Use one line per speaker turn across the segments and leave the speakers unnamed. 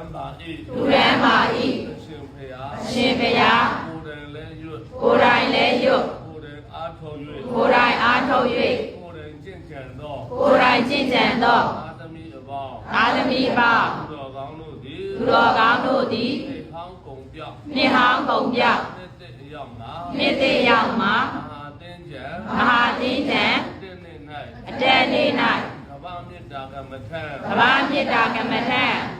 န်းပါ၏
လူရန်ပါဤ
အရှင်ဖျား
အရှင်ဘုရား
ကိုယ်တိုင်လည်းရွတ်
ကိုယ်တိုင်လည်းရွတ်
ကိုယ်တိုင်အားထုတ်၍
ကိုယ်တိုင်အားထုတ်၍
ကိုယ်တိုင်ကျင့်ကြံသော
ကိုယ်တိုင်ကျင့်ကြံသော
အာသမီအပေါင်း
အာသမီပါ
သူတော်ကောင်းတို့သည်
သူတော်ကောင်းတို့သည်
သိဟောင်းကုန်ပြောက်
နှစ်ဟောင်းကုန်ပြောက်
နှစ်သက်အရောက်မှာ
နှစ်သိရောက်မှာ
မဟာတင်းကြံ
မဟာတင်းတန်
တင်းနေ၌
အတက်နေ၌
ကဗ္ဗမေတ္တာကမ္မထံ
ကဘာမေတ္တာကမ္မထံ
ရှင်းစင်လ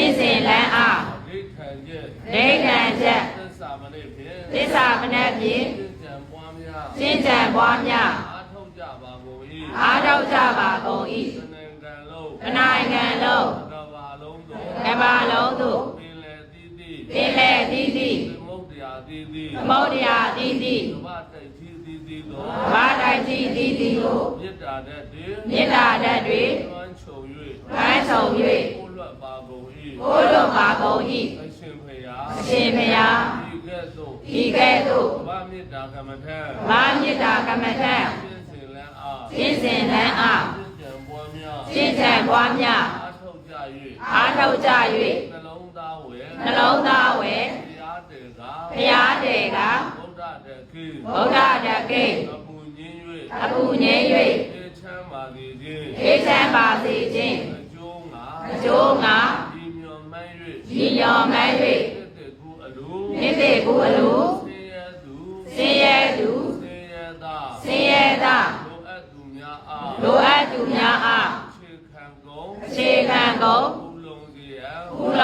န်းအား
ရှင်းစဉ်လန်းအား
ဒိဋ္ဌံကျက်
ဒိဋ္ဌံချက်
သစ္စာမနိဖြင့်
သစ္စာပနတ်ဖြင့်
ရှင်းကြံပွားများ
ရှင်းကြံပွားများ
အားထုတ်ကြပါကုန်၏
အားထုတ်ကြပါကုန်၏
သနံကံလုံး
တနိုင်ငံလုံး
ကဘာလုံးသို့
ကဘာလုံးသို့
ပင်လေတိတိ
ပင်လေသီးသီး
သမုဒ္ဒရာတိတိ
သမုဒ္ဒရာသီးသီး
ကဘာတိုက်တိတိတိသို့
ဘာတိုင်သီးသီးသီးကို
မေတ္တာတတ်တည်
မေတ္တာဓာတ်တွေ
ကျွမ်းချုပ်
ပန်းဆောင်၍၍
ကိုလွတ်ပါ ကုန်၏
ကိုယ်လွတ်ပါကုန်၏
အရှင်ဖျား
အရှင်ဘုရား
ဒီကဲ့သို့
ဤကဲ့သို့
ကဘာမေတ္တာကမ္မထံ
ဘာမေတ္တာကမ္မထံ
ရှင်းစင်လန်းအား
ရှင်းစဉ်လန်းအား
ရှင်းကြံပွားများ
ရှင်းကြံပွားများ
အားထုတ်ကြ
အားထုတ်ကြ၍၍
နှလုံးသားဝယ်
နှလုံးသားဝယ်
တရားတေက
ဘုရားတေက
ဗုဒ္ဓတကိ
ဗုဒ္ဓတကိ
အပူငင်း
အပူငြိမ်း၍၍
အေချမ်းပါသည်ခြင်း
အေးချမ်းပါစေခြင်း
အကျိုးငါ
အကျိုးငါ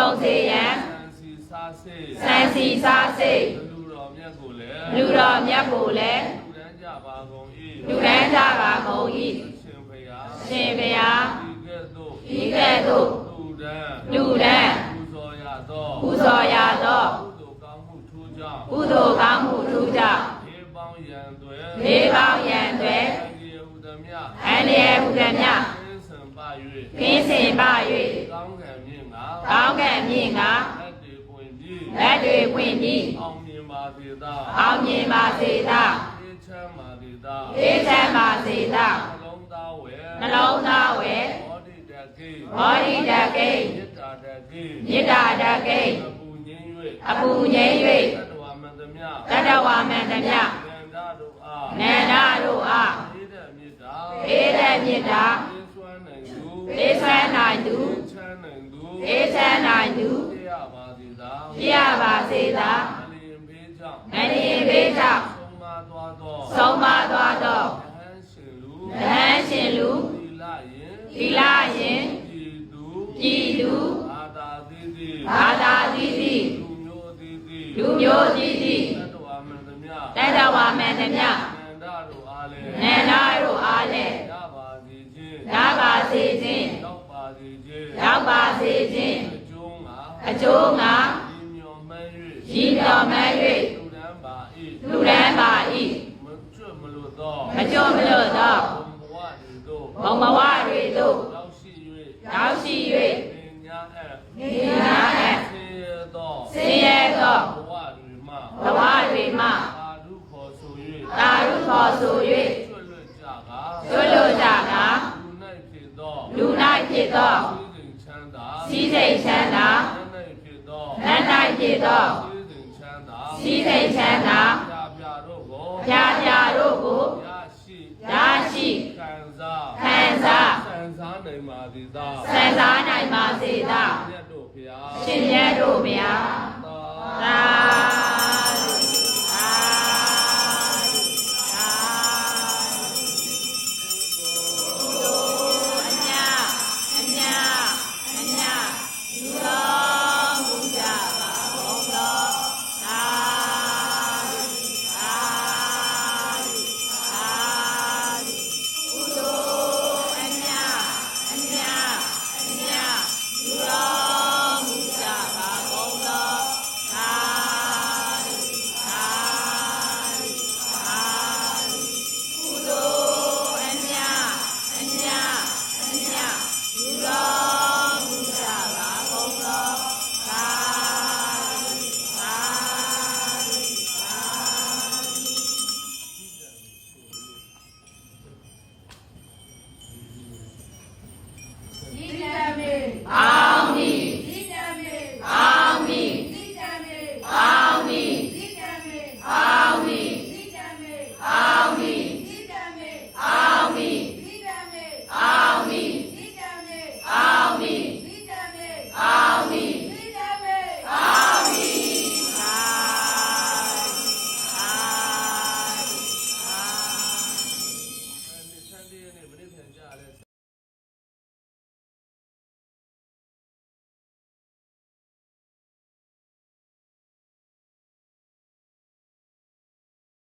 ကုလုံး
စေရ
န်စံ
စီ
စားစေစံစီ
စားစိတ်
လူတော်မြတ်ကိုလည်း
လူတော်မြတ်ကိုလည်း
လူတန်းကြပါကုန်၏
လူတန်းကြပါကုန်၏
ရှင်ဖျား
ရှင်ဘုရား
ဒီကဲ့သို့
ဤကဲ့သို့
လူတန်း
လူတန်း
ပူဇော်ရသော
ပူဇော်ရသော
ကုသိုလ်ကောင်းမှုထူးကြောင့်
ကုသိုလ်ကောင်းမှုထူးကြောင့်ေ
ပေါင်းရန်သွဲ
လေးပေါင်းရန်တွေ
ဒီဟုသမျှ
အန္တရာယ်ဟုသမျှ
သင်္ဆံပါ
ကင်းစင်ပါ ၍ ၍
ကောင်းကံမြင့်ငါ
ကောင်းကံမြင့်က
လက်တွေပွင့်ပြီး
လက်တွေပွင့်ပြီး
အောင်မြင်ပါစေသာ
အောင်မြင်ပါစေသာ
အေးချမ်းပါစေသာ
အေးချမ်းပါစေသာ
နှလုံးသားဝယ်
နှလုံးသားဝယ်
ဘောဓိတကိ
ဘောဓိတကိ
မေတ္တာတကိ
မေတ္တာတကိ
အပူငင်း၍
အပူငြိမ်း
သတ္၍တဝါမန္တမြ
တတဝမန္တမြ
ဉာဏ်ဓာတို့အား
နန္ဒတို့အား
အေးတဲ့မေတ္တာ
အေးတဲ့မေတ္တာ
အေးစွမ်းနိုင်သူ
အေးဆန်းနိုင်သူ
အေးချမ်းနိုင်သူ
အေးချမ်းနိုင်သူ
ပြရပါစေသာ
ပြရပါစေသာ
အလျင်ဘေးကြောင့်
ငရင်းဘေးကြောင့်
ဆုံးမသွားသော
ဆုံးမသွားသော
ယဟန်ရှင်လူ
တဟန်းရှင်လူ
သီလယင်
သီလရင်
ပြည်သူ
ပြည်သူ
အာသာသီတိ
ဘာသာသီးသီး
လူမျိုးသီတိ
လူမျိုးသီးသီး
သတ္တဝါမန္တမြ
တတဝမန္တမြ
နန္ဒတို့အားလည်း
နန္ဒတို့အားလည်း
ရပါစေခြင်း
ရပါစေခြင်း
ရောက်ပါစေခြင်း
ရောက်ပါစေခြင်း
အကျိုးငါ
အကျိုးငါ
ပါ၏
လူရန်ပါ၏
မကျွတ်မလို့သော
မကြုံမလို့သော
ဘုံဘဝတွေတို့
ဘုံဘဝတွေသို့
ရောက်ရှိ၍
ရောက်ရှိ
ပ၍ညာအပ်
နေနာအပ်
ဆင်းရဲသော
ဆင်းရဲသော
ဘဝတွေမှ
ဘဝတွေမှ
အာရုခေါ်ဆို၍
တာရုခေါ်ဆို
ကျွတ်လွတ်ကြကာ၍
ကျွလို့ကြကာ
လူ၌ဖြစ်သော
လူ၌ဖြစ်သော
စည်းစိမ်ချမ်းသာ
စည်းစိမ်ချမ်းသာ
နတ်၌ဖြစ်သော
နတ်၌ဖြစ်သော
စည်းစိမ်ချမ်းသာ
စည်းစိမ်ချမ်းသာ
ပြာပြတို့ကို
ဖြာဖြာတို့ကို
ရရှိ
ရရှိ
ခံစား
ခံစား
စံစားနိုင်ပါသည်သာ
စံစားနိုင်ပါစေသာ
မြတ်တို့ဖျား
ရှင်မြတ်တို့ဗျာ